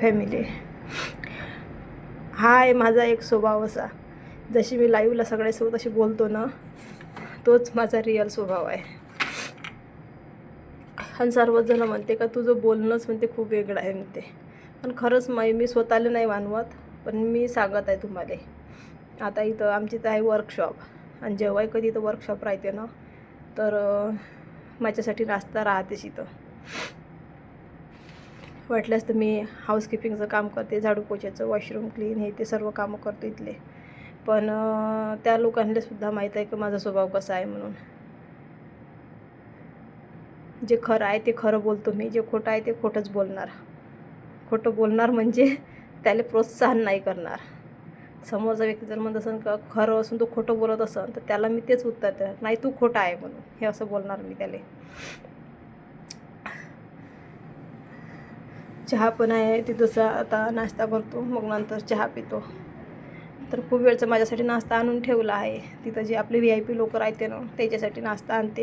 Family. हा आहे माझा एक स्वभाव असा. जशी मी लाईव्हला सगळ्यासोबत अशी बोलतो ना तोच माझा रिअल स्वभाव आहे. आणि सर्वजण म्हणते का तुझं बोलणंच म्हणते खूप वेगळं आहे म्हणते. पण खरंच माई मी स्वतःला नाही मानवत पण मी सांगत आहे तुम्हाला. आता इथं आमची इथं आहे वर्कशॉप आणि जेव्हाही कधी इथं वर्कशॉप राहते ना तर माझ्यासाठी नाश्ता राहतेच इथं. वाटल्यास तर मी हाऊसकीपिंगचं काम करते झाडू पोछाचं वॉशरूम क्लीन हे ते सर्व कामं करतो इथले. पण त्या लोकांना सुद्धा माहीत आहे की माझा स्वभाव कसा आहे म्हणून. जे खरं आहे ते खरं बोलतो मी जे खोटं आहे ते खोटंच बोलणार. खोटं बोलणार म्हणजे त्याला प्रोत्साहन नाही करणार. समोरचा व्यक्ती जर म्हणत असेल का खरं असून तो खोटं बोलत असेल तर त्याला मी तेच उत्तर देणार. नाही तू खोटा आहे म्हणून. हे असं बोलणार मी त्याला. चहा पण आहे तिथंचा आता नाश्ता करतो मग नंतर चहा पितो. तर खूप वेळचं माझ्यासाठी नाश्ता आणून ठेवला आहे. तिथं जे आपले व्ही आय पी लोक राहते ना त्याच्यासाठी नाश्ता आणते.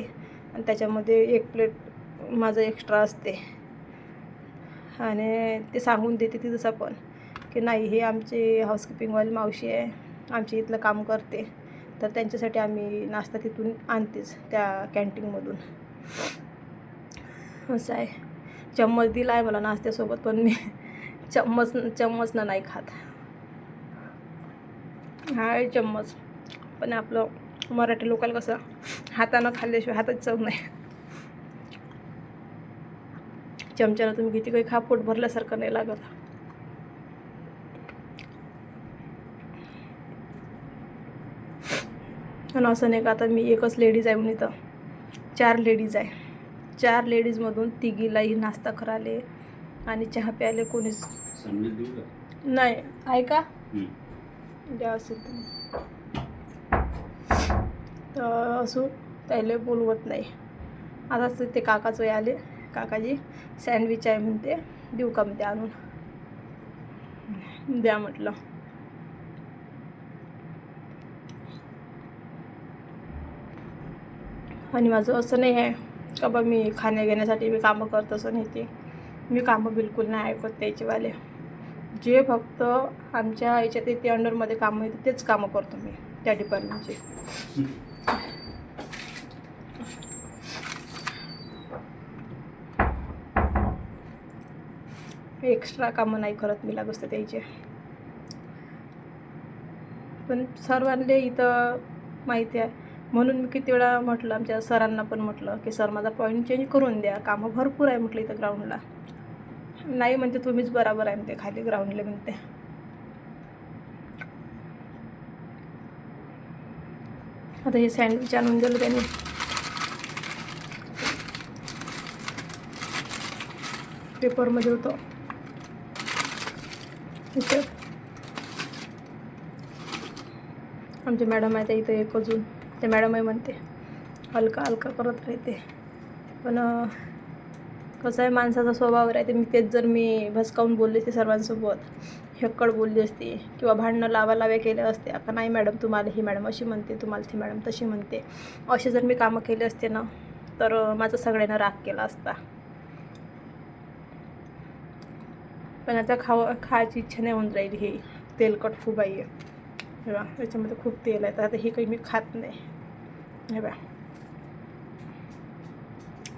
आणि त्याच्यामध्ये एक प्लेट माझं एक्स्ट्रा असते. आणि ते सांगून देते ती जसं पण की नाही हे आमचे हाऊसकीपिंगवाली मावशी आहे आमची इथलं काम करते. तर त्यांच्यासाठी आम्ही नाश्ता तिथून आणतेच त्या कॅन्टीनमधून असं आहे. चम्मच दिला आहे मला नाश्त्यासोबत पण मी चम्मच चम्मचनं नाही खात. हा आहे चम्मच. पण आपलं मराठी लोकांना कसं हातानं खाल्ल्याशिवाय हातात चव नाही. चमच्यानं तुम्ही किती काही खा पोट भरल्यासारखं नाही लागत. पण असं नाही का आता मी एकच लेडीज आहे म्हणून इथं. चार लेडीज आहे. चार लेडीजमधून तिघीलाही नाश्ता कराले आणि चहा प्यायले कोणीच. नाही ऐका. द्या असेल तर. असू त्याला बोलवत नाही. आता ते काकाचं आले. काकाजी सँडविच आहे म्हणते. देऊ का म्हणते आणून? द्या म्हटलं. आणि माझं असं नाही आहे. का बा मी खाण्या घेण्यासाठी मी कामं करत असं नाही ते. मी कामं बिलकुल नाही ऐकत त्याचेवाले. जे फक्त आमच्या याच्यात ते अंडरमध्ये कामं येते तेच कामं करतो मी त्या डिपार्टमेंटचे एक्स्ट्रा कामं नाही करत मी लागत त्याचे. पण सर्वांना इथं माहिती आहे. म्हणून मी किती वेळा म्हटलं आमच्या सरांना पण म्हटलं की सर माझा पॉईंट चेंज करून द्या. कामं भरपूर आहे म्हटलं इथं ग्राउंडला नाही म्हणते तुम्हीच बराबर आहे म्हणते. खाली ग्राउंडला म्हणते. आता हे सँडविच आणून दिलं त्यांनी. पेपरमध्ये होतं. इथं. आमचे मॅडम आहे त्या इथं एक अजून. ते मॅडम म्हणते हलका हलका करत राहते. पण कसं आहे माणसाचा स्वभाव राहते. मी तेच जर मी भसकावून बोलले असते सर्वांसोबत हेक्कड बोलली असती किंवा भांडणं लावा लाव्या केल्या असत्या का नाही मॅडम तुम्हाला ही मॅडम अशी म्हणते तुम्हाला ती मॅडम तशी म्हणते. असे जर मी कामं केले असते ना तर माझा सगळ्यांना राग केला असता. पण आता खाव खायची इच्छा नाही होऊन राहिली ही. तेलकट खूप आहे. हे बा त्याच्यामध्ये खूप तेल आहे. तर आता हे काही मी खात नाही. हे बा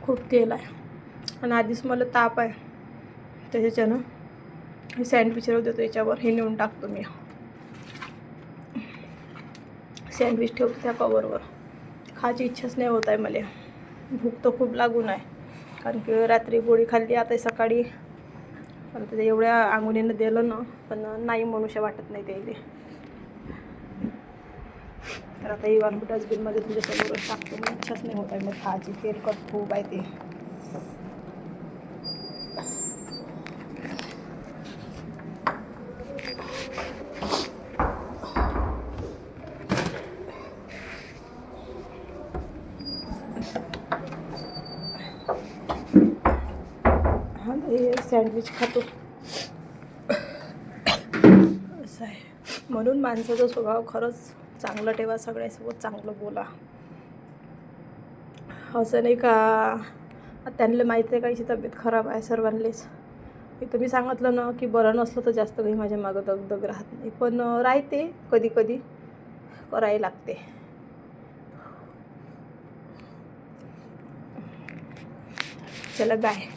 खूप तेल आहे. आणि आधीच मला ताप आहे. त्याच्यानं हे सँडविच राहू देतो याच्यावर. हे नेऊन टाकतो मी. सँडविच ठेवतो त्या कवरवर खायची इच्छाच नाही होत आहे मला. भूक तर खूप लागून आहे. कारण की रात्री गोळी खाल्ली आता सकाळी. पण ते एवढ्या आंघोळीनं दिलं ना पण नाही मनुष्य वाटत नाही त्याला. तर आता ही वाल डस्टबिनमध्ये तुझ्यासमोरच टाकतो. मग इच्छाच नाही होत आहे. मग खायची तेलकट खूप आहे ते. सँडविच खातो. असं आहे. म्हणून माणसाचा स्वभाव खरंच चांगलं ठेवा सगळ्यासोबत चांगलं बोला. असं नाही का? त्यांना माहीत आहे का हिची तब्येत खराब आहे सर्वांनीच. इथं मी सांगितलं ना की बरं नसलं तर जास्त काही माझ्या मागं दगदग राहत नाही. पण राहते कधी कधी करायला लागते. चला बाय